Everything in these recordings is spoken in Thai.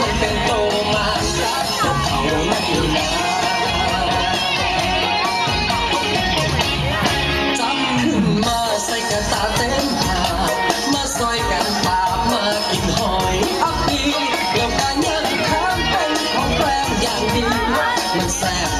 คนหนึ่โตมาพวกเขาไม่นานจำขึ้นมาใส่กระตาเต็มหามาซอยกันตามากินหอยอับปีล้การย่างข้าเป็นของแปลอย่างดีมันแซ่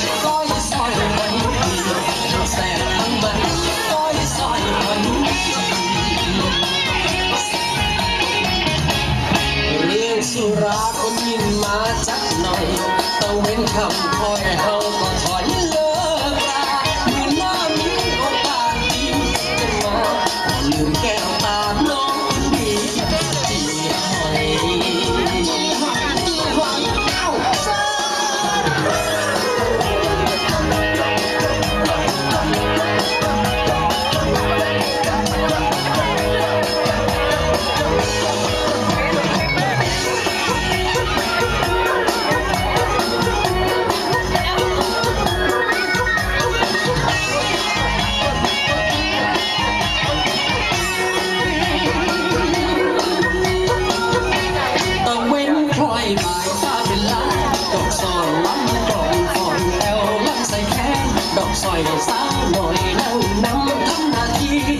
thầm thôi ngày hôm còn sỏi lắm trộn phồn leo lắm, say khé đọc sỏi xa nổi lâu năm thắm là chi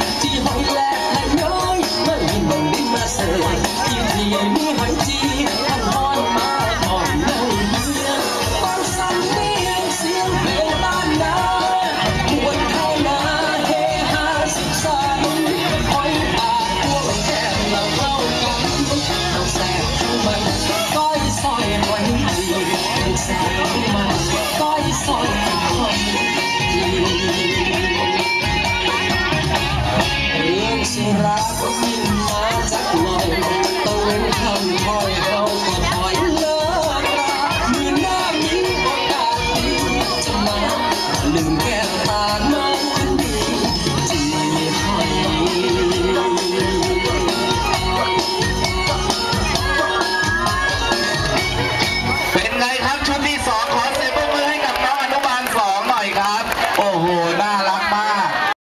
Irlanda.